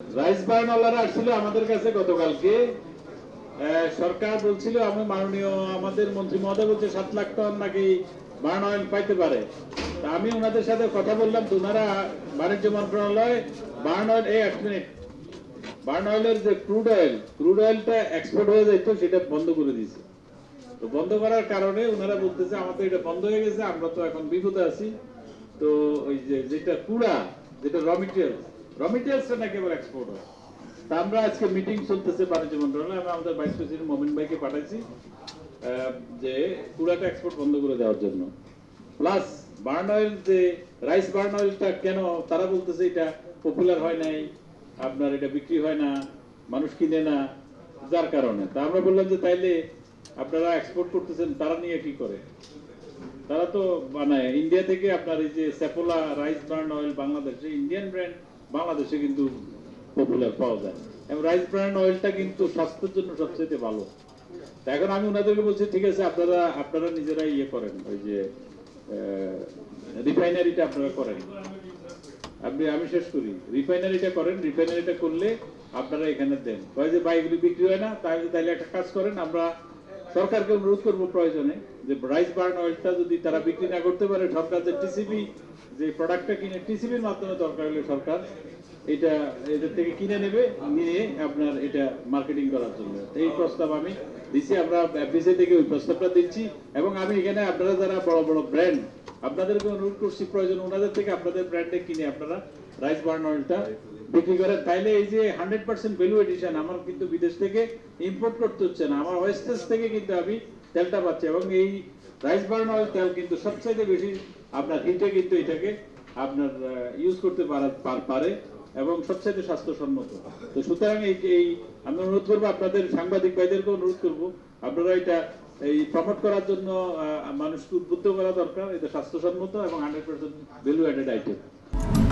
Rice বার্নওয়ালারা আসছিল আমাদের কাছে গতকালকে। সরকার বলছিল, আমি মাননীয় আমাদের মন্ত্রী মহোদয় বলছে সাত লাখ টন নাকি পাইতে পারে। তা আমি ওনাদের সাথে কথা বললাম বাণিজ্য মন্ত্রণালয় এই এক মিনিট যে ক্রুড অয়েল, ক্রুড অয়েলটা এক্সপোর্ট হয়ে যাইতো, সেটা বন্ধ করে দিয়েছে। তো বন্ধ করার কারণে ওনারা বলতেছে আমাদের এটা বন্ধ হয়ে গেছে, আমরা তো এখন বিপদে আছি। তো ওই যে, যেটা কুড়া, যেটা র মেটেরিয়ালস র মেটেরিয়ালসটা নাকি এক্সপোর্ট আমরা আজকে মিটিং চলতেছে বাণিজ্য মন্ত্রণালয়ে। আমি আমাদের ভাইস প্রেসিডেন্ট মোমিন ভাইকে পাঠাইছি যে কুড়াটা এক্সপোর্ট বন্ধ করে দেওয়ার জন্য। প্লাস বার্ন অয়েল যে রাইস বার্ন অয়েলটা কেন তারা বলতেছে এটা পপুলার হয় নাই, আপনার এটা বিক্রি হয় না, মানুষ কিনে না, যার কারণে। তা আমরা বললাম যে তাইলে আপনারা এক্সপোর্ট করতেছেন, তারা নিয়ে কি করে? তারা তো বানায়। ইন্ডিয়া থেকে আপনার এই যে সেপোলা রাইস ব্র্যান্ড অয়েল বাংলাদেশে ইন্ডিয়ান ব্র্যান্ড বাংলাদেশে কিন্তু পপুলার পাওয়া যায়। এবং রাইস ব্র্যান্ড অয়েলটা কিন্তু স্বাস্থ্যের জন্য সবচেয়ে ভালো। এখন আমি ওনাদেরকে বলছি, ঠিক আছে, আপনারা আপনারা নিজেরা ইয়ে করেন। ওই যে রিফাইনারিটা আপনারা করেন। আপনি আমি শেষ করি। রিফাইনারিটা করেন। রিফাইনারিটা করলে আপনারা এখানে দেন। যে বাইকগুলি বিক্রি হয় না তাহলে একটা কাজ করেন। আমরা সরকারকে অনুরোধ করব প্রয়োজনে যে রাইস বার্ন অয়েলটা যদি তারা বিক্রি না করতে পারে, সরকার যে টিসিবি যে প্রোডাক্টটা কিনে টিসিবির মাধ্যমে দরকার হলে সরকার এটা, এদের থেকে কিনে নেবে, নিয়ে আপনার এটা মার্কেটিং করার জন্য। এই প্রস্তাব আমি দিচ্ছি আমরা এফবিসি থেকে ওই প্রস্তাবটা দিচ্ছি, এবং আমি এখানে আপনারা যারা বড় বড় ব্র্যান্ড আপনাদেরকে অনুরোধ করছি প্রয়োজন, ওনাদের থেকে আপনাদের ব্র্যান্ডে কিনে আপনারা রাইস বার্ন অয়েলটা বিক্রি করেন তাইলে এই যে হান্ড্রেড পার্সেন্ট ভ্যালু এডিশন আমার কিন্তু বিদেশ থেকে ইম্পোর্ট করতে হচ্ছে না। আমার ওয়েস্টেজ থেকে কিন্তু আমি তেলটা পাচ্ছি এবং এই রাইস বার্ন অয়েল তেল কিন্তু সবচাইতে বেশি আপনার হিটে কিন্তু এটাকে আপনার ইউজ করতে পারে এবং সবচাইতে স্বাস্থ্যসম্মত। তো সুতরাং এই এই আমি অনুরোধ করব আপনাদের, সাংবাদিক ভাইদেরকে অনুরোধ করব, আপনারা এটা, এই প্রমোট করার জন্য মানুষকে উদ্বুদ্ধ করা দরকার, এটা স্বাস্থ্যসম্মত এবং hundred percent value added item